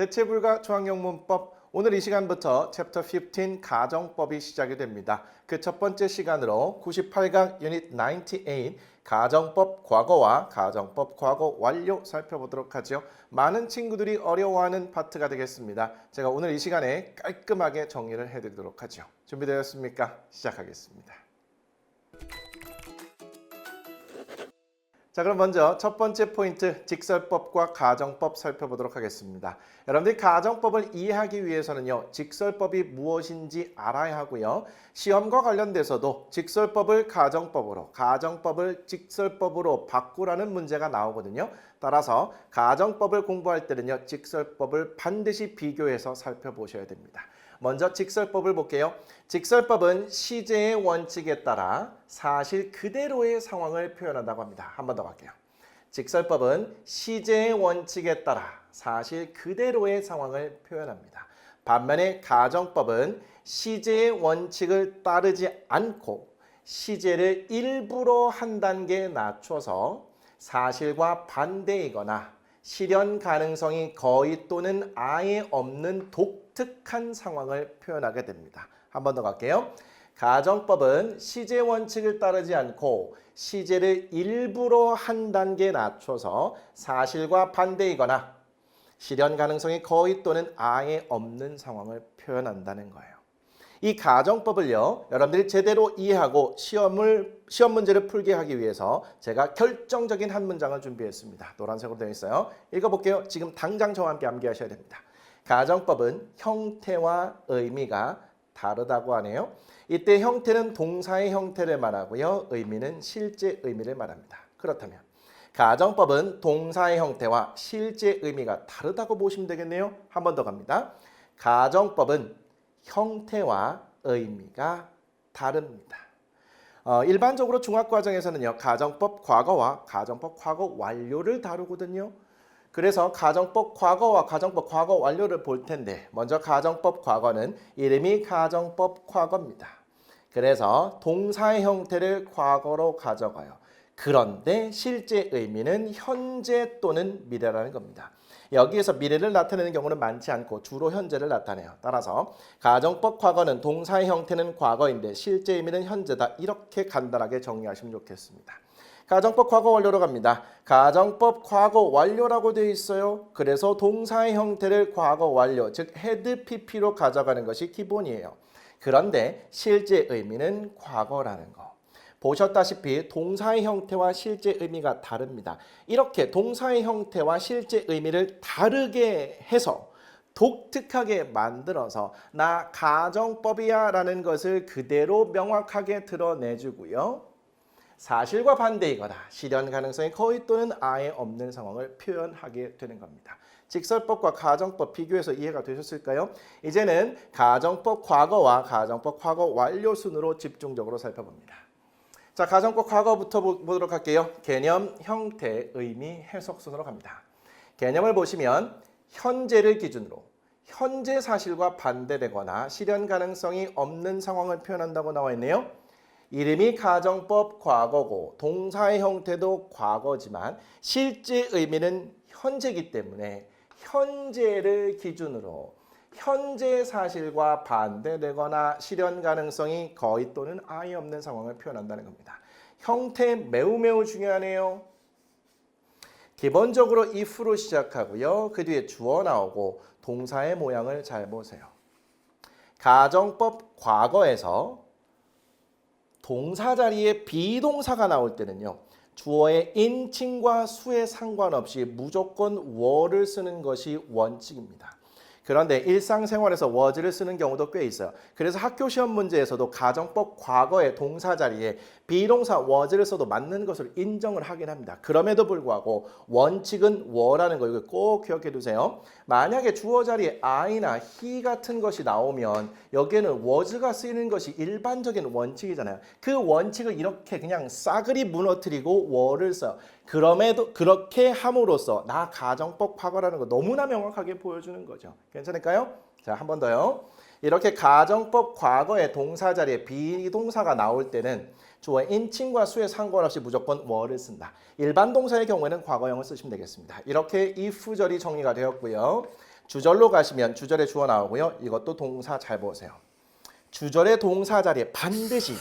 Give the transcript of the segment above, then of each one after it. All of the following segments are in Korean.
대체불가 중앙영문법 오늘 이 시간부터 챕터 15 가정법이 시작이 됩니다. 그 첫 번째 시간으로 98강 유닛 98 가정법 과거와 가정법 과거 완료 살펴보도록 하죠. 많은 친구들이 어려워하는 파트가 되겠습니다. 제가 오늘 이 시간에 깔끔하게 정리를 해드리도록 하죠. 준비되었습니까? 시작하겠습니다. 자 그럼 먼저 첫 번째 포인트 직설법과 가정법 살펴보도록 하겠습니다. 여러분들이 가정법을 이해하기 위해서는요. 직설법이 무엇인지 알아야 하고요. 시험과 관련돼서도 직설법을 가정법으로 가정법을 직설법으로 바꾸라는 문제가 나오거든요. 따라서 가정법을 공부할 때는요. 직설법을 반드시 비교해서 살펴보셔야 됩니다. 먼저 직설법을 볼게요. 직설법은 시제의 원칙에 따라 사실 그대로의 상황을 표현한다고 합니다. 한 번 더 갈게요. 직설법은 시제의 원칙에 따라 사실 그대로의 상황을 표현합니다. 반면에 가정법은 시제의 원칙을 따르지 않고 시제를 일부러 한 단계 낮춰서 사실과 반대이거나 실현 가능성이 거의 또는 아예 없는 독 특한 상황을 표현하게 됩니다. 한 번 더 갈게요. 가정법은 시제 원칙을 따르지 않고 시제를 일부러 한 단계 낮춰서 사실과 반대이거나 실현 가능성이 거의 또는 아예 없는 상황을 표현한다는 거예요. 이 가정법을요, 여러분들이 제대로 이해하고 시험을 시험 문제를 풀게 하기 위해서 제가 결정적인 한 문장을 준비했습니다. 노란색으로 되어 있어요. 읽어볼게요. 지금 당장 저와 함께 암기하셔야 됩니다. 가정법은 형태와 의미가 다르다고 하네요. 이때 형태는 동사의 형태를 말하고요, 의미는 실제 의미를 말합니다. 그렇다면 가정법은 동사의 형태와 실제 의미가 다르다고 보시면 되겠네요. 한 번 더 갑니다. 가정법은 형태와 의미가 다릅니다. 어, 일반적으로 중학과정에서는요 가정법 과거와 가정법 과거 완료를 다루거든요. 그래서 가정법 과거와 가정법 과거 완료를 볼 텐데 먼저 가정법 과거는 이름이 가정법 과거입니다. 그래서 동사의 형태를 과거로 가져가요. 그런데 실제 의미는 현재 또는 미래라는 겁니다. 여기에서 미래를 나타내는 경우는 많지 않고 주로 현재를 나타내요. 따라서 가정법 과거는 동사의 형태는 과거인데 실제 의미는 현재다. 이렇게 간단하게 정리하시면 좋겠습니다. 가정법 과거 완료로 갑니다. 가정법 과거 완료라고 되어 있어요. 그래서 동사의 형태를 과거 완료, 즉 헤드 PP로 가져가는 것이 기본이에요. 그런데 실제 의미는 과거라는 거. 보셨다시피 동사의 형태와 실제 의미가 다릅니다. 이렇게 동사의 형태와 실제 의미를 다르게 해서 독특하게 만들어서 나 가정법이야 라는 것을 그대로 명확하게 드러내주고요. 사실과 반대이거나 실현 가능성이 거의 또는 아예 없는 상황을 표현하게 되는 겁니다. 직설법과 가정법 비교해서 이해가 되셨을까요? 이제는 가정법 과거와 가정법 과거 완료 순으로 집중적으로 살펴봅니다. 자, 가정법 과거부터 보- 보도록 할게요. 개념, 형태, 의미, 해석 순으로 갑니다. 개념을 보시면 현재를 기준으로 현재 사실과 반대되거나 실현 가능성이 없는 상황을 표현한다고 나와 있네요. 이름이 가정법 과거고 동사의 형태도 과거지만 실제 의미는 현재이기 때문에 현재를 기준으로 현재 사실과 반대되거나 실현 가능성이 거의 또는 아예 없는 상황을 표현한다는 겁니다. 형태 매우 매우 중요하네요. 기본적으로 if로 시작하고요. 그 뒤에 주어 나오고 동사의 모양을 잘 보세요. 가정법 과거에서 동사 자리에 비동사가 나올 때는요. 주어의 인칭과 수에 상관없이 무조건 were를 쓰는 것이 원칙입니다. 그런데 일상생활에서 was를 쓰는 경우도 꽤 있어요. 그래서 학교 시험 문제에서도 가정법 과거의 동사 자리에 비동사 was를 써도 맞는 것으로 인정을 하긴 합니다. 그럼에도 불구하고 원칙은 were라는 거 이거 꼭 기억해 두세요. 만약에 주어 자리에 I나 he 같은 것이 나오면 여기에는 was가 쓰이는 것이 일반적인 원칙이잖아요. 그 원칙을 이렇게 그냥 싸그리 무너뜨리고 were를 써요. 그럼에도 그렇게 함으로써 나 가정법 과거라는 거 너무나 명확하게 보여주는 거죠. 괜찮을까요? 자, 한 번 더요. 이렇게 가정법 과거의 동사 자리에 비동사가 나올 때는 주어 인칭과 수에 상관없이 무조건 were를 쓴다. 일반 동사의 경우에는 과거형을 쓰시면 되겠습니다. 이렇게 if절이 정리가 되었고요. 주절로 가시면 주절에 주어 나오고요. 이것도 동사 잘 보세요. 주절의 동사 자리에 반드시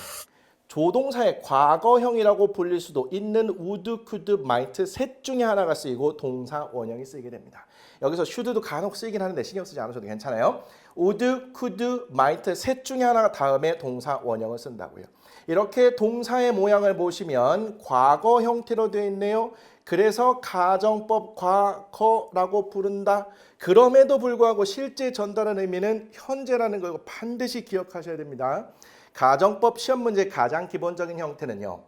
조동사의 과거형이라고 불릴 수도 있는 would, could, might 셋 중에 하나가 쓰이고 동사 원형이 쓰이게 됩니다. 여기서 should도 간혹 쓰이긴 하는데 신경 쓰지 않으셔도 괜찮아요. would, could, might 셋 중에 하나가 다음에 동사 원형을 쓴다고요. 이렇게 동사의 모양을 보시면 과거 형태로 되어 있네요. 그래서 가정법 과거라고 부른다. 그럼에도 불구하고 실제 전달하는 의미는 현재라는 걸 반드시 기억하셔야 됩니다. 가정법 시험 문제 가장 기본적인 형태는요.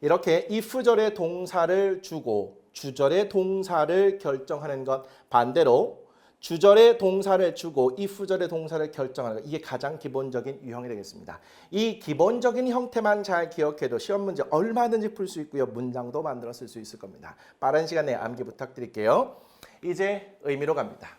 이렇게 if절의 동사를 주고 주절의 동사를 결정하는 것 반대로 주절의 동사를 주고 if절의 동사를 결정하는 것 이게 가장 기본적인 유형이 되겠습니다. 이 기본적인 형태만 잘 기억해도 시험 문제 얼마든지 풀 수 있고요. 문장도 만들어 쓸 수 있을 겁니다. 빠른 시간 내에 암기 부탁드릴게요. 이제 의미로 갑니다.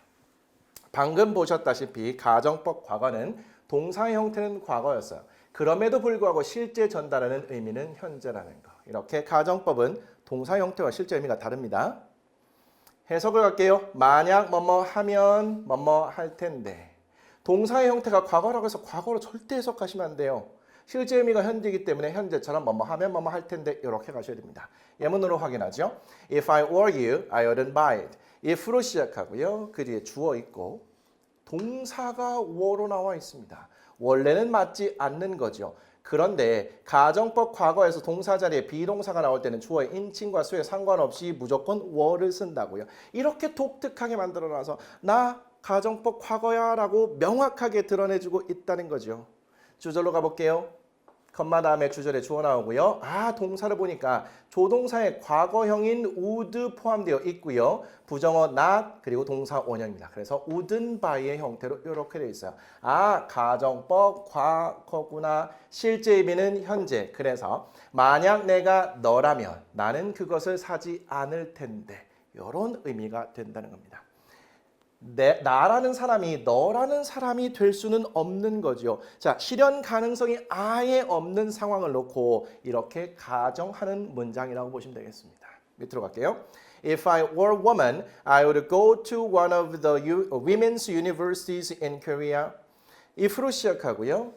방금 보셨다시피 가정법 과거는 동사의 형태는 과거였어요. 그럼에도 불구하고 실제 전달하는 의미는 현재라는 거. 이렇게 가정법은 동사 형태와 실제 의미가 다릅니다. 해석을 할게요. 만약 뭐뭐 하면 뭐뭐 할 텐데. 동사의 형태가 과거라고 해서 과거로 절대 해석하시면 안 돼요. 실제 의미가 현재이기 때문에 현재처럼 뭐뭐 하면 뭐뭐 할 텐데 이렇게 가셔야 됩니다. 예문으로 확인하죠. If I were you, I wouldn't buy it. if로 시작하고요. 그 뒤에 주어 있고 동사가 were로 나와 있습니다. 원래는 맞지 않는 거죠. 그런데 가정법 과거에서 동사 자리에 비동사가 나올 때는 주어의 인칭과 수에 상관없이 무조건 were를 쓴다고요. 이렇게 독특하게 만들어놔서 나 가정법 과거야 라고 명확하게 드러내주고 있다는 거죠. 주절로 가볼게요. 컴마 다음에 주절에 주어 나오고요. 아 동사를 보니까 조동사의 과거형인 would 포함되어 있고요. 부정어 not 그리고 동사 원형입니다. 그래서 wouldn't buy의 형태로 이렇게 되어 있어요. 아 가정법 과거구나. 실제 의미는 현재. 그래서 만약 내가 너라면 나는 그것을 사지 않을 텐데 이런 의미가 된다는 겁니다. 내, 나라는 사람이 너라는 사람이 될 수는 없는 거죠. 자, 실현 가능성이 아예 없는 상황을 놓고 이렇게 가정하는 문장이라고 보시면 되겠습니다. 밑으로 갈게요. If I were a woman, I would go to one of the u- women's universities in Korea. if로 시작하고요.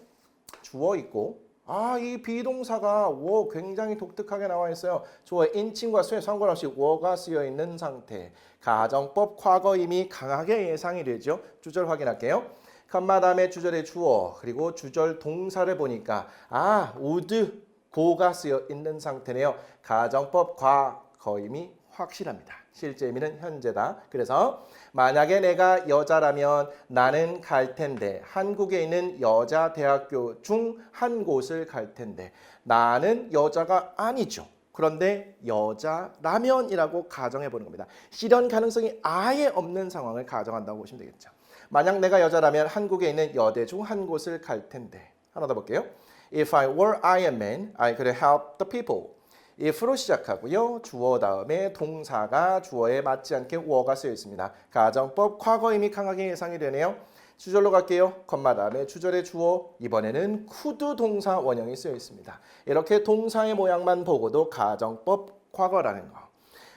주어 있고 아, 이 비동사가 워 굉장히 독특하게 나와 있어요. 주어의 인칭과 수에 상관없이 워가 쓰여 있는 상태. 가정법 과거 이미 강하게 예상이 되죠. 주절 확인할게요. 다음에 주절의 주어 그리고 주절 동사를 보니까 아, would 고가 쓰여 있는 상태네요. 가정법 과거 이미 확실합니다. 실제 의미는 현재다. 그래서 만약에 내가 여자라면 나는 갈 텐데 한국에 있는 여자 대학교 중 한 곳을 갈 텐데 나는 여자가 아니죠. 그런데 여자라면이라고 가정해 보는 겁니다. 실현 가능성이 아예 없는 상황을 가정한다고 보시면 되겠죠. 만약 내가 여자라면 한국에 있는 여대 중 한 곳을 갈 텐데 하나 더 볼게요. If I were Iron Man, I could help the people. If로 시작하고요. 주어 다음에 동사가 주어에 맞지 않게 were가 쓰여 있습니다. 가정법 과거 이미 강하게 예상이 되네요. 주절로 갈게요. 컴마 다음에 주절의 주어 이번에는 could 동사 원형이 쓰여 있습니다. 이렇게 동사의 모양만 보고도 가정법 과거라는 거.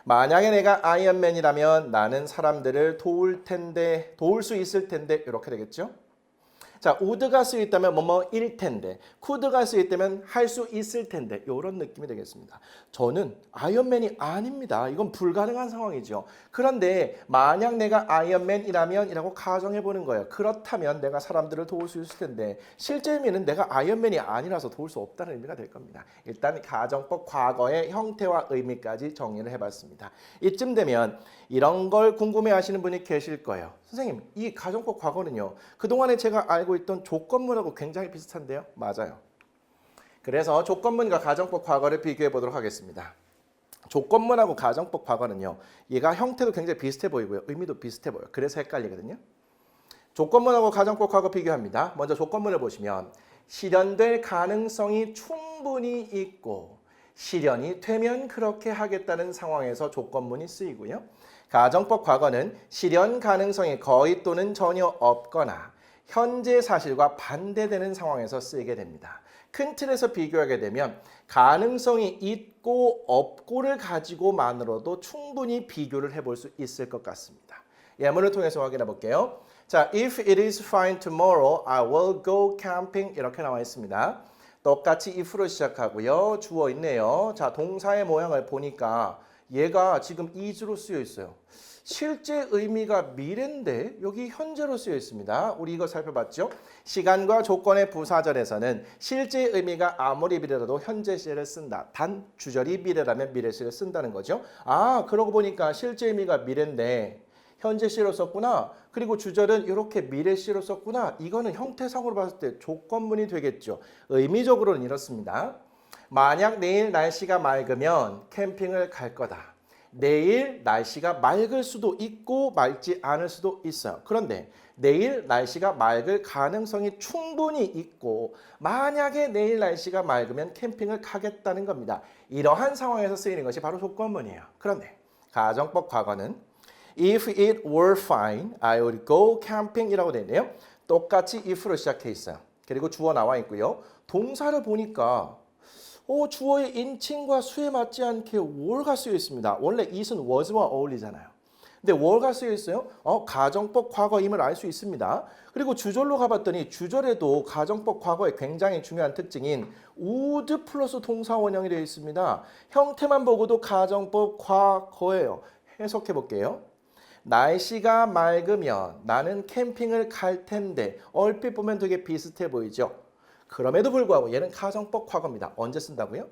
만약에 내가 아이언맨이라면 나는 사람들을 도울 텐데 도울 수 있을 텐데 이렇게 되겠죠? 자, would가 쓰여 있다면 뭐뭐일 텐데, could가 쓰여 있다면 할 수 있을 텐데 이런 느낌이 되겠습니다. 저는 아이언맨이 아닙니다. 이건 불가능한 상황이죠. 그런데 만약 내가 아이언맨이라면 이라고 가정해 보는 거예요. 그렇다면 내가 사람들을 도울 수 있을 텐데 실제 의미는 내가 아이언맨이 아니라서 도울 수 없다는 의미가 될 겁니다. 일단 가정법 과거의 형태와 의미까지 정리를 해봤습니다. 이쯤 되면 이런 걸 궁금해하시는 분이 계실 거예요. 선생님, 이 가정법 과거는요. 그동안에 제가 알고 있던 조건문하고 굉장히 비슷한데요. 맞아요. 그래서 조건문과 가정법 과거를 비교해 보도록 하겠습니다. 조건문하고 가정법 과거는요. 얘가 형태도 굉장히 비슷해 보이고요. 의미도 비슷해 보여요. 그래서 헷갈리거든요. 조건문하고 가정법 과거 비교합니다. 먼저 조건문을 보시면 실현될 가능성이 충분히 있고 실현이 되면 그렇게 하겠다는 상황에서 조건문이 쓰이고요. 가정법 과거는 실현 가능성이 거의 또는 전혀 없거나 현재 사실과 반대되는 상황에서 쓰이게 됩니다. 큰 틀에서 비교하게 되면 가능성이 있고 없고를 가지고만으로도 충분히 비교를 해볼 수 있을 것 같습니다. 예문을 통해서 확인해 볼게요. 자, if it is fine tomorrow, I will go camping 이렇게 나와 있습니다. 똑같이 if로 시작하고요. 주어 있네요. 자, 동사의 모양을 보니까 얘가 지금 is로 쓰여 있어요. 실제 의미가 미래인데 여기 현재로 쓰여 있습니다. 우리 이거 살펴봤죠? 시간과 조건의 부사절에서는 실제 의미가 아무리 미래라도 현재 시를 쓴다. 단 주절이 미래라면 미래 시를 쓴다는 거죠. 아, 그러고 보니까 실제 의미가 미래인데 현재 시로 썼구나. 그리고 주절은 이렇게 미래 시로 썼구나. 이거는 형태상으로 봤을 때 조건문이 되겠죠. 의미적으로는 이렇습니다. 만약 내일 날씨가 맑으면 캠핑을 갈 거다. 내일 날씨가 맑을 수도 있고 맑지 않을 수도 있어요. 그런데 내일 날씨가 맑을 가능성이 충분히 있고 만약에 내일 날씨가 맑으면 캠핑을 가겠다는 겁니다. 이러한 상황에서 쓰이는 것이 바로 조건문이에요. 그런데 가정법 과거는 If it were fine, I would go camping이라고 되어 있네요. 똑같이 if로 시작해 있어요. 그리고 주어 나와 있고요. 동사를 보니까 어, 주어의 인칭과 수에 맞지 않게 were가 쓰여 있습니다. 원래 it은 was와 어울리잖아요. 근데 were가 쓰여 있어요. 어, 가정법 과거임을 알 수 있습니다. 그리고 주절로 가봤더니 주절에도 가정법 과거의 굉장히 중요한 특징인 would 플러스 동사 원형이 되어 있습니다. 형태만 보고도 가정법 과거예요. 해석해 볼게요. 날씨가 맑으면 나는 캠핑을 갈 텐데 얼핏 보면 되게 비슷해 보이죠. 그럼에도 불구하고 얘는 가정법 과거입니다. 언제 쓴다고요?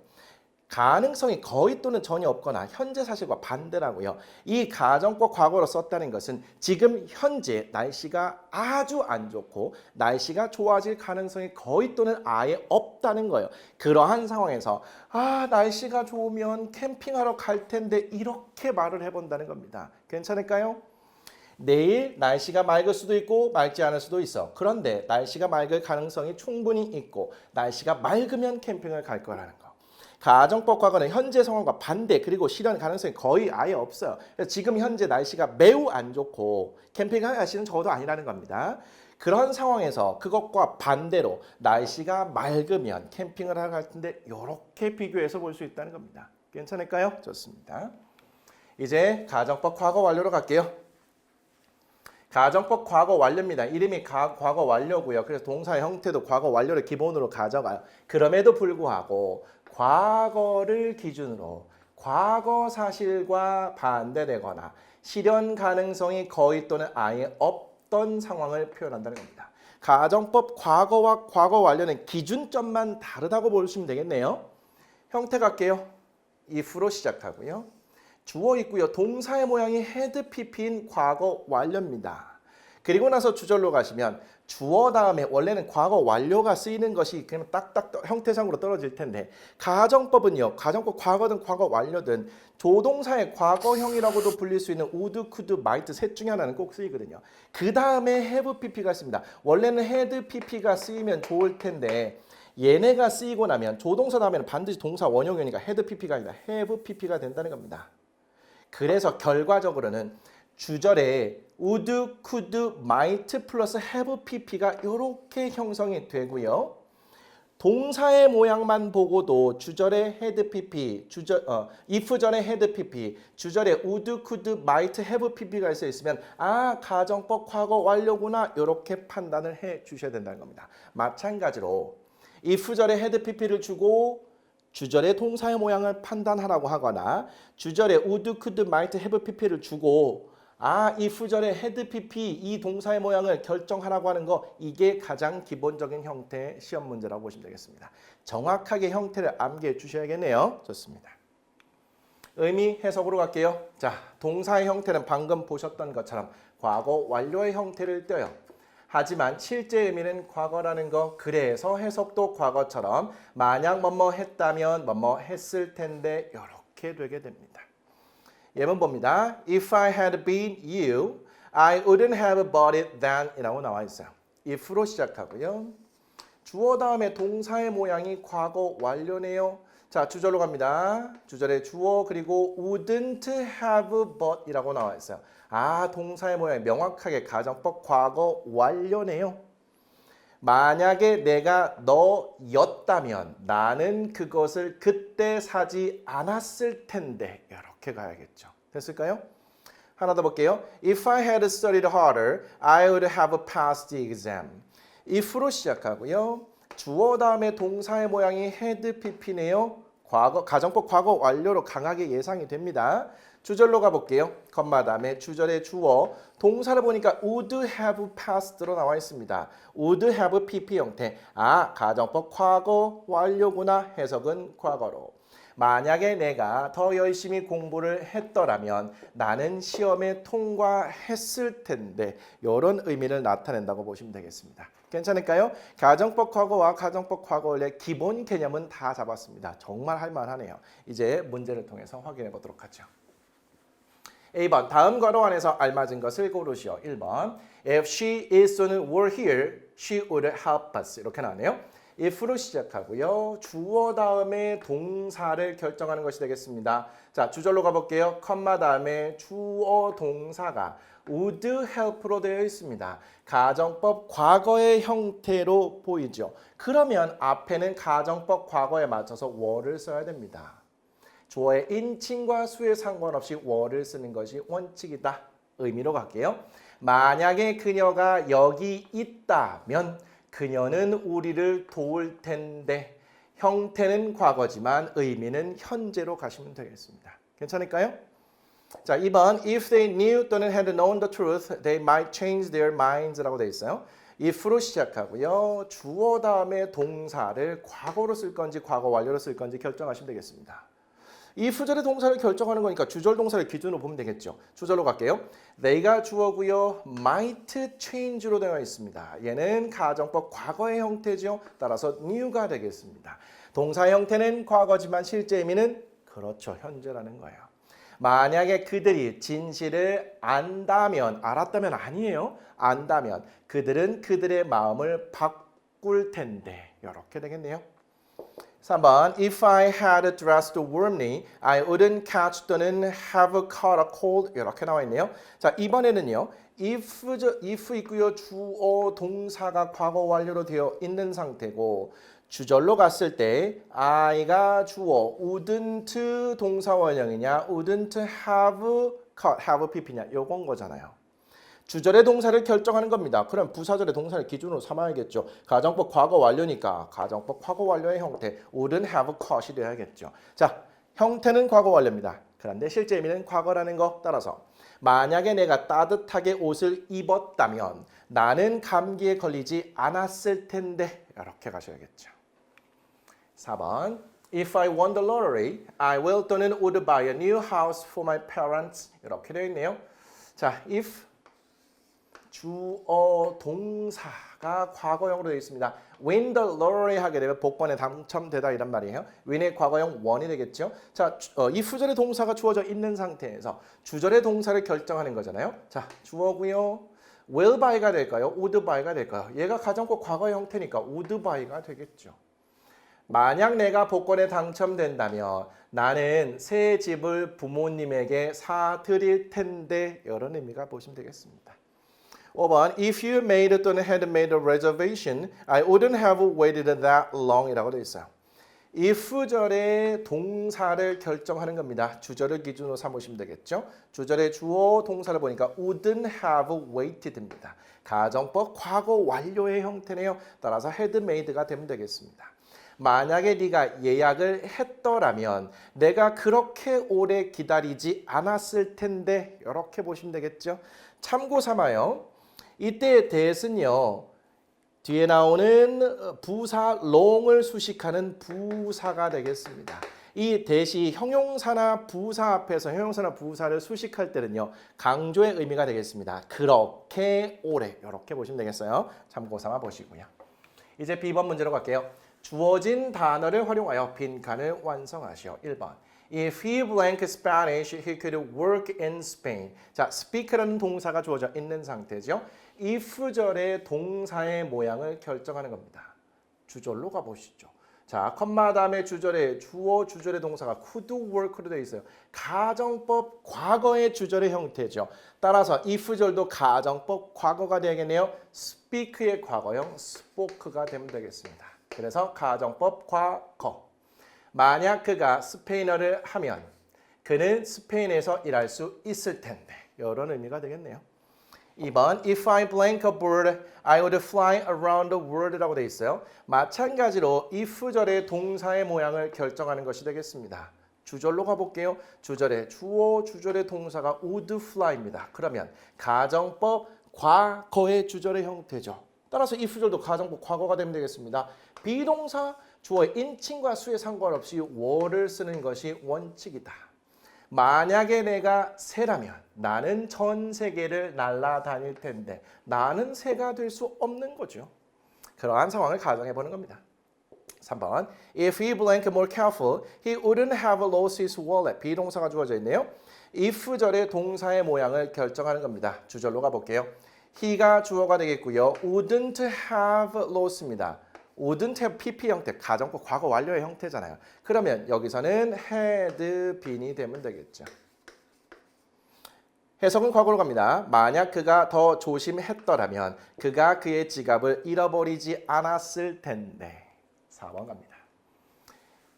가능성이 거의 또는 전혀 없거나 현재 사실과 반대라고요. 이 가정법 과거로 썼다는 것은 지금 현재 날씨가 아주 안 좋고 날씨가 좋아질 가능성이 거의 또는 아예 없다는 거예요. 그러한 상황에서 아 날씨가 좋으면 캠핑하러 갈 텐데 이렇게 말을 해본다는 겁니다. 괜찮을까요? 내일 날씨가 맑을 수도 있고 맑지 않을 수도 있어. 그런데 날씨가 맑을 가능성이 충분히 있고 날씨가 맑으면 캠핑을 갈 거라는 거. 가정법 과거는 현재 상황과 반대 그리고 실현 가능성이 거의 아예 없어요. 지금 현재 날씨가 매우 안 좋고 캠핑을 하시는 적어도 아니라는 겁니다. 그런 상황에서 그것과 반대로 날씨가 맑으면 캠핑을 하러 갈 텐데 이렇게 비교해서 볼 수 있다는 겁니다. 괜찮을까요? 좋습니다. 이제 가정법 과거 완료로 갈게요. 가정법 과거 완료입니다. 이름이 가, 과거 완료고요. 그래서 동사 형태도 과거 완료를 기본으로 가져가요. 그럼에도 불구하고 과거를 기준으로 과거 사실과 반대되거나 실현 가능성이 거의 또는 아예 없던 상황을 표현한다는 겁니다. 가정법 과거와 과거 완료는 기준점만 다르다고 보시면 되겠네요. 형태 갈게요. if로 시작하고요. 주어 있고요. 동사의 모양이 헤드 PP인 과거 완료입니다. 그리고 나서 주절로 가시면 주어 다음에 원래는 과거 완료가 쓰이는 것이 그냥 딱딱 떠- 형태상으로 떨어질 텐데 가정법은요. 가정법 과거든 과거 완료든 조동사의 과거형이라고도 불릴 수 있는 would, could, might 셋 중에 하나는 꼭 쓰이거든요. 그 다음에 have pp가 씁니다. 원래는 had pp가 쓰이면 좋을 텐데 얘네가 쓰이고 나면 조동사 다음에는 반드시 동사 원형이니까 had pp가 아니라 have pp가 된다는 겁니다. 그래서 결과적으로는 주절에 would, could, might 플러스 have pp가 이렇게 형성이 되고요. 동사의 모양만 보고도 주절에 had pp, 주절 어, if 전에 had pp, 주절에 would, could, might, have pp가 있어 있으면 아 가정법 과거 완료구나 이렇게 판단을 해 주셔야 된다는 겁니다. 마찬가지로 if 절에 had pp를 주고 주절의 동사의 모양을 판단하라고 하거나 주절에 would, could, might, have pp를 주고 아, 이 후절의 헤드 pp 이 동사의 모양을 결정하라고 하는 거 이게 가장 기본적인 형태의 시험 문제라고 보시면 되겠습니다. 정확하게 형태를 암기해 주셔야겠네요. 좋습니다. 의미 해석으로 갈게요. 자, 동사의 형태는 방금 보셨던 것처럼 과거 완료의 형태를 떼요. 하지만 실제 의미는 과거라는 거 그래서 해석도 과거처럼 만약 뭐뭐 했다면 뭐뭐 했을 텐데 이렇게 되게 됩니다. 예문 봅니다. If I had been you, I wouldn't have bought it then 이라고 나와 있어요. if로 시작하고요. 주어 다음에 동사의 모양이 과거 완료네요. 자, 주절로 갑니다. 주절에 주어 그리고 wouldn't have bought 이라고 나와 있어요. 아, 동사의 모양이 명확하게 가정법 과거 완료네요. 만약에 내가 너였다면 나는 그것을 그때 사지 않았을 텐데 이렇게 가야겠죠. 됐을까요? 하나 더 볼게요. If I had studied harder, I would have passed the exam. if로 시작하고요. 주어 다음에 동사의 모양이 had pp네요. 과거 가정법 과거 완료로 강하게 예상이 됩니다. 주절로 가볼게요. 컴마 다음에 주절의 주어 동사를 보니까 would have passed로 나와 있습니다. would have pp 형태. 아 가정법 과거 완료구나 해석은 과거로. 만약에 내가 더 열심히 공부를 했더라면 나는 시험에 통과했을 텐데 이런 의미를 나타낸다고 보시면 되겠습니다. 괜찮을까요? 가정법 과거와 가정법 과거 원래 기본 개념은 다 잡았습니다. 정말 할만하네요. 이제 문제를 통해서 확인해 보도록 하죠. A번 다음 괄호 안에서 알맞은 것을 고르시오. 1번 If she is 또는 were here, she would help us 이렇게 나네요. If로 시작하고요. 주어 다음에 동사를 결정하는 것이 되겠습니다. 자, 주절로 가볼게요. 컴마 다음에 주어 동사가 would help로 되어 있습니다. 가정법 과거의 형태로 보이죠. 그러면 앞에는 가정법 과거에 맞춰서 were를 써야 됩니다. 주어의 인칭과 수에 상관없이 were를 쓰는 것이 원칙이다. 의미로 갈게요. 만약에 그녀가 여기 있다면 그녀는 우리를 도울 텐데 형태는 과거지만 의미는 현재로 가시면 되겠습니다. 괜찮을까요? 자, 2번 if they knew 또는 had known the truth, they might change their minds라고 돼 있어요. if로 시작하고요. 주어 다음에 동사를 과거로 쓸 건지 과거 완료로 쓸 건지 결정하시면 되겠습니다. 이 후절의 동사를 결정하는 거니까 주절 동사를 기준으로 보면 되겠죠. 주절로 갈게요. they가 주어고요. might change로 되어 있습니다. 얘는 가정법 과거의 형태죠. 따라서 new가 되겠습니다. 동사 형태는 과거지만 실제 의미는 그렇죠. 현재라는 거예요. 만약에 그들이 진실을 안다면 알았다면 아니에요. 안다면 그들은 그들의 마음을 바꿀 텐데 이렇게 되겠네요. 3번 If I had dressed warmly, I wouldn't catch 또는 have caught a cold 이렇게 나와 있네요. 자 이번에는요. if, if 있고요. 주어 동사가 과거 완료로 되어 있는 상태고 주절로 갔을 때 I가 주어 wouldn't 동사 원형이냐 wouldn't have caught, have pp냐 요건 거잖아요. 주절의 동사를 결정하는 겁니다. 그럼 부사절의 동사를 기준으로 삼아야겠죠. 가정법 과거 완료니까 가정법 과거 완료의 형태 wouldn't have caught이 돼야겠죠. 자, 형태는 과거 완료입니다. 그런데 실제 의미는 과거라는 거 따라서 만약에 내가 따뜻하게 옷을 입었다면 나는 감기에 걸리지 않았을 텐데 이렇게 가셔야겠죠. 4번 If I won the lottery, I will 또는 would buy a new house for my parents 이렇게 되어 있네요. 자, if 주어 동사가 과거형으로 되어 있습니다. win the lottery 하게 되면 복권에 당첨되다 이란 말이에요. win의 과거형 원이 되겠죠. 자, 어, 이 후절의 동사가 주어져 있는 상태에서 주절의 동사를 결정하는 거잖아요. 자, 주어고요. will buy가 될까요? would buy가 될까요? 얘가 가정법 과거 형태니까 would buy가 되겠죠. 만약 내가 복권에 당첨된다면 나는 새 집을 부모님에게 사드릴 텐데 이런 의미가 보시면 되겠습니다. 5번 If you made 또는 had made a reservation, I wouldn't have waited that long이라고 되어 있어요. if절의 동사를 결정하는 겁니다. 주절을 기준으로 삼으시면 되겠죠. 주절의 주어 동사를 보니까 wouldn't have waited입니다. 가정법 과거 완료의 형태네요. 따라서 had made가 되면 되겠습니다. 만약에 네가 예약을 했더라면 내가 그렇게 오래 기다리지 않았을 텐데 이렇게 보시면 되겠죠. 참고 삼아요. 이때의 대신요. 뒤에 나오는 부사 long을 수식하는 부사가 되겠습니다. 이 대시 형용사나 부사 앞에서 형용사나 부사를 수식할 때는요. 강조의 의미가 되겠습니다. 그렇게 오래 이렇게 보시면 되겠어요. 참고 삼아 보시고요. 이제 B번 문제로 갈게요. 주어진 단어를 활용하여 빈칸을 완성하시오. 1번. If he blank Spanish, he could work in Spain. 자, speak라는 동사가 주어져 있는 상태죠. If절의 동사의 모양을 결정하는 겁니다. 주절로 가보시죠. 자, 컴마 다음에 주절에 주어 주절의 동사가 could work로 되어 있어요. 가정법 과거의 주절의 형태죠. 따라서 if절도 가정법 과거가 되겠네요. speak의 과거형 spoke가 되면 되겠습니다. 그래서 가정법 과거. 만약 그가 스페인어를 하면 그는 스페인에서 일할 수 있을 텐데 이런 의미가 되겠네요. 2번 If I blank a bird, I would fly around the world라고 돼 있어요. 마찬가지로 if절의 동사의 모양을 결정하는 것이 되겠습니다. 주절로 가볼게요. 주절의 주어, 주절의 동사가 would fly입니다. 그러면 가정법 과거의 주절의 형태죠. 따라서 if절도 가정법 과거가 되면 되겠습니다. 비동사 주어의 인칭과 수에 상관없이 were를 쓰는 것이 원칙이다. 만약에 내가 새라면 나는 전 세계를 날아다닐 텐데 나는 새가 될 수 없는 거죠. 그러한 상황을 가정해 보는 겁니다. 3번 If he blank more careful, he wouldn't have lost his wallet. 비동사가 주어져 있네요. if절의 동사의 모양을 결정하는 겁니다. 주절로 가볼게요. he가 주어가 되겠고요. wouldn't have lost입니다. Have pp 형태, 가정법 과거 완료의 형태잖아요. 그러면 여기서는 had been이 되면 되겠죠. 해석은 과거로 갑니다. 만약 그가 더 조심했더라면 그가 그의 지갑을 잃어버리지 않았을 텐데. 4번 갑니다.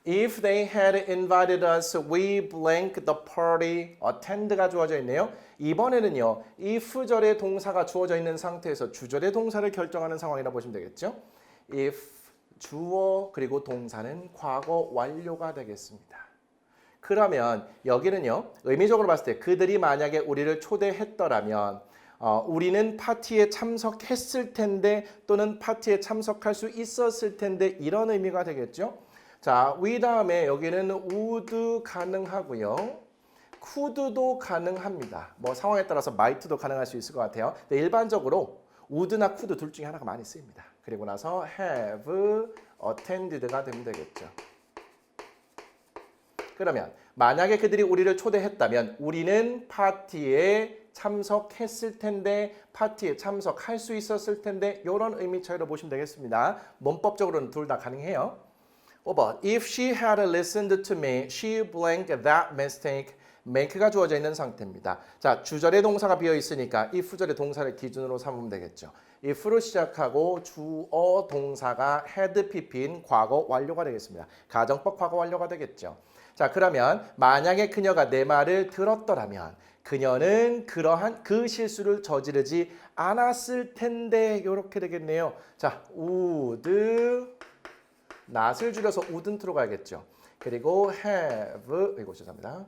If they had invited us, we blank the party. attend가 주어져 있네요. 이번에는요. if절의 동사가 주어져 있는 상태에서 주절의 동사를 결정하는 상황이라 보시면 되겠죠. If 주어 그리고 동사는 과거 완료가 되겠습니다. 그러면 여기는요. 의미적으로 봤을 때 그들이 만약에 우리를 초대했더라면 어, 우리는 파티에 참석했을 텐데 또는 파티에 참석할 수 있었을 텐데 이런 의미가 되겠죠. 자, 위 다음에 여기는 would 가능하고요. could도 가능합니다. 뭐 상황에 따라서 might도 가능할 수 있을 것 같아요. 근데 일반적으로 would나 could 둘 중에 하나가 많이 쓰입니다. 그리고 나서 have attended가 되면 되겠죠. 그러면 만약에 그들이 우리를 초대했다면 우리는 파티에 참석했을 텐데 파티에 참석할 수 있었을 텐데 이런 의미 차이로 보시면 되겠습니다. 문법적으로는 둘 다 가능해요. 5번 If she had listened to me, she blank that mistake. make가 주어져 있는 상태입니다. 자, 주절의 동사가 비어 있으니까 if절의 동사를 기준으로 삼으면 되겠죠. If로 시작하고 주어 동사가 had pp인 과거 완료가 되겠습니다. 가정법 과거 완료가 되겠죠. 자, 그러면 만약에 그녀가 내 말을 들었더라면 그녀는 그러한 그 실수를 저지르지 않았을 텐데 이렇게 되겠네요. 자, would not을 줄여서 wouldn't로 가야겠죠. 그리고 have 이거 죄송합니다.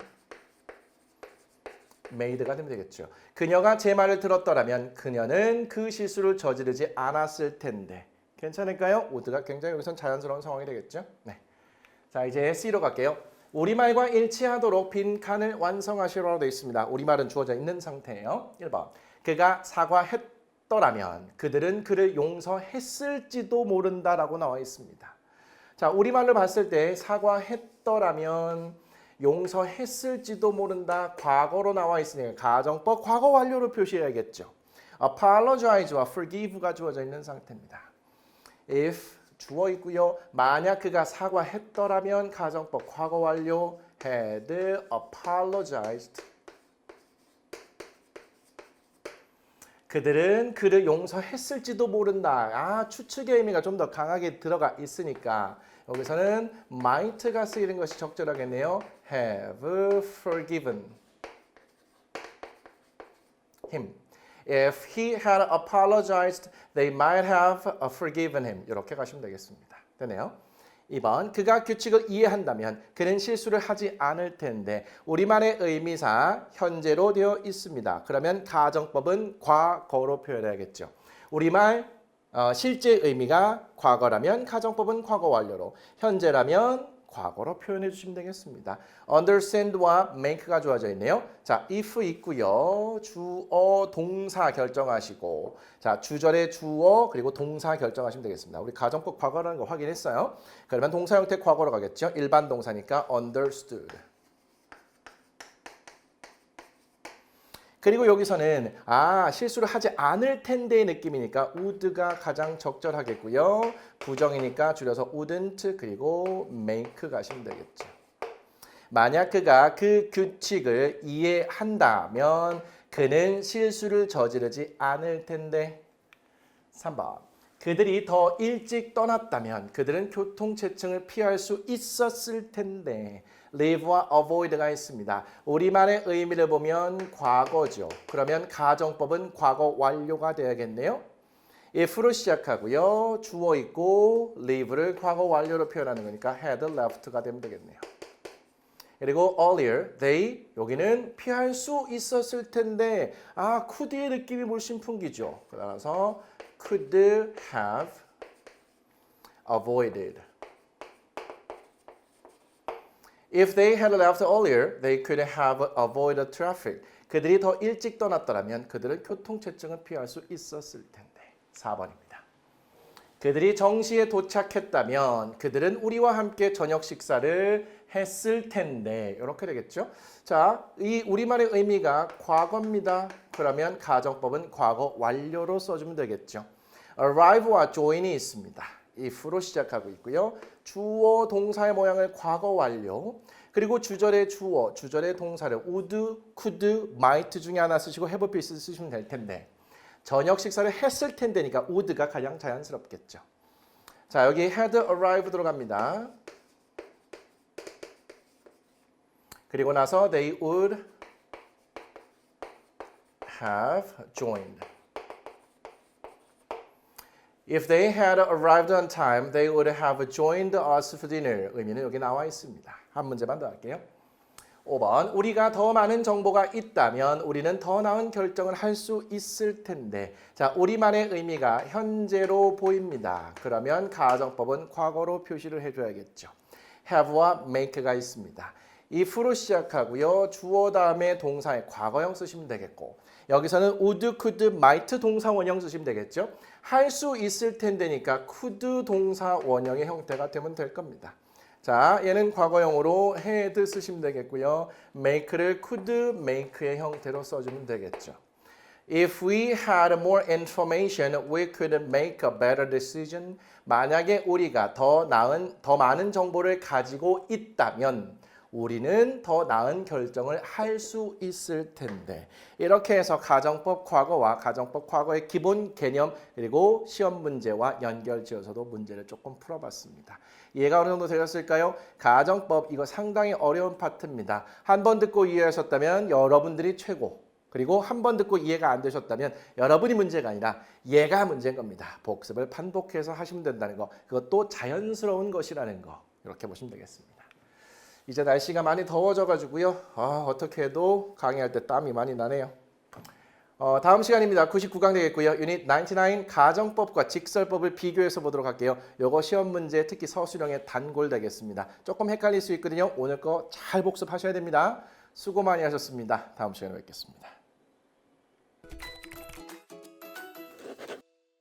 Made가 되면 되겠죠. 그녀가 제 말을 들었더라면 그녀는 그 실수를 저지르지 않았을 텐데 괜찮을까요? would가 굉장히 여기선 자연스러운 상황이 되겠죠. 네. 자 이제 C로 갈게요. 우리말과 일치하도록 빈 칸을 완성하시라고 되어 있습니다. 우리말은 주어져 있는 상태예요. 1번. 그가 사과했더라면 그들은 그를 용서했을지도 모른다라고 나와 있습니다. 자, 우리말로 봤을 때 사과했더라면 용서했을지도 모른다. 과거로 나와 있으니까 가정법 과거 완료로 표시해야겠죠. apologize와 forgive가 주어져 있는 상태입니다. if 주어 있고요. 만약 그가 사과했더라면 가정법 과거 완료 had apologized. 그들은 그를 용서했을지도 모른다. 아, 추측의 의미가 좀 더 강하게 들어가 있으니까 여기서는 might가 쓰이는 것이 적절하겠네요. Have forgiven him. If he had apologized, they might have forgiven him. 이렇게 가시면 되겠습니다. 되네요. 2번 그가 규칙을 이해한다면 그는 실수를 하지 않을 텐데 우리말의 의미상 현재로 되어 있습니다. 그러면 가정법은 과거로 표현해야겠죠. 우리말 어, 실제 의미가 과거라면 가정법은 과거 완료로 현재라면 과거로 표현해 주시면 되겠습니다. understand와 make가 주어져 있네요. 자, if 있고요. 주어, 동사 결정하시고 자, 주절의 주어 그리고 동사 결정하시면 되겠습니다. 우리 가정법 과거라는 거 확인했어요. 그러면 동사 형태 과거로 가겠죠. 일반 동사니까 understood. 그리고 여기서는 아 실수를 하지 않을 텐데의 느낌이니까 would가 가장 적절하겠고요. 부정이니까 줄여서 wouldn't 그리고 make 가시면 되겠죠. 만약 그가 그 규칙을 이해한다면 그는 실수를 저지르지 않을 텐데 3번 그들이 더 일찍 떠났다면 그들은 교통체증을 피할 수 있었을 텐데 live와 avoid가 있습니다. 우리말의 의미를 보면 과거죠. 그러면 가정법은 과거 완료가 되야겠네요. if로 시작하고요. 주어 있고 live를 과거 완료로 표현하는 거니까 had left가 되면 되겠네요. 그리고 earlier, they 여기는 피할 수 있었을 텐데 아 could의 느낌이 물씬 풍기죠. 따라서 could have avoided. If they had left earlier, they could have avoided traffic. 그들이 더 일찍 떠났더라면 그들은 교통체증을 피할 수 있었을 텐데. 4번입니다. 그들이 정시에 도착했다면 그들은 우리와 함께 저녁 식사를 했을 텐데 이렇게 되겠죠. 자, 이 우리말의 의미가 과거입니다. 그러면 가정법은 과거 완료로 써주면 되겠죠. arrive와 join이 있습니다. If로 시작하고 있고요. 주어 동사의 모양을 과거 완료. 그리고 주절의 주어, 주절의 동사를 would, could, might 중에 하나 쓰시고 have been 쓰시면 될 텐데 저녁 식사를 했을 텐데니까 would가 가장 자연스럽겠죠. 자, 여기 had arrived 들어갑니다. 그리고 나서 they would have joined. If they had arrived on time, they would have joined us for dinner. 의미는 여기 나와 있습니다. 한 문제만 더 할게요. 5번 우리가 더 많은 정보가 있다면 우리는 더 나은 결정을 할 수 있을 텐데 자 우리만의 의미가 현재로 보입니다. 그러면 가정법은 과거로 표시를 해줘야겠죠. have와 make가 있습니다. if로 시작하고요. 주어 다음에 동사의 과거형 쓰시면 되겠고 여기서는 would, could, might 동사 원형 쓰시면 되겠죠. 할 수 있을 텐데니까 could 동사 원형의 형태가 되면 될 겁니다. 자, 얘는 과거형으로 had 쓰시면 되겠고요. make를 could make의 형태로 써주면 되겠죠. If we had more information, we could make a better decision. 만약에 우리가 더 나은, 더 많은 정보를 가지고 있다면 우리는 더 나은 결정을 할 수 있을 텐데 이렇게 해서 가정법 과거와 가정법 과거의 기본 개념 그리고 시험 문제와 연결 지어서도 문제를 조금 풀어봤습니다. 이해가 어느 정도 되셨을까요? 가정법 이거 상당히 어려운 파트입니다. 한 번 듣고 이해하셨다면 여러분들이 최고 그리고 한 번 듣고 이해가 안 되셨다면 여러분이 문제가 아니라 얘가 문제인 겁니다. 복습을 반복해서 하시면 된다는 거 그것도 자연스러운 것이라는 거 이렇게 보시면 되겠습니다. 이제 날씨가 많이 더워져 가지고요. 아, 어떻게 해도 강의할 때 땀이 많이 나네요. 어, 다음 시간입니다. 99강 되겠고요. 유닛 99 가정법과 직설법을 비교해서 보도록 할게요. 요거 시험 문제 특히 서술형의 단골 되겠습니다. 조금 헷갈릴 수 있거든요. 오늘 거 잘 복습하셔야 됩니다. 수고 많이 하셨습니다. 다음 시간에 뵙겠습니다.